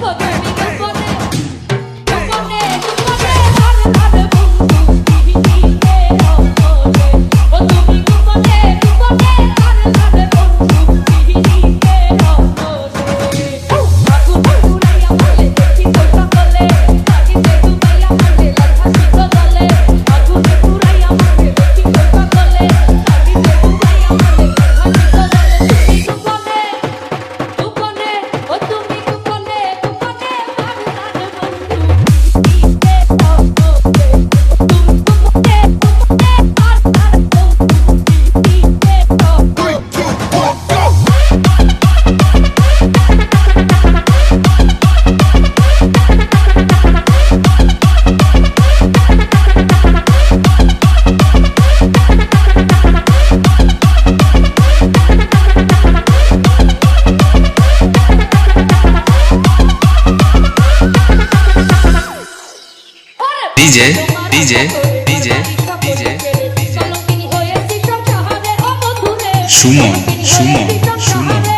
侧对 DJ DJ DJ DJ DJ Suman Suman Suman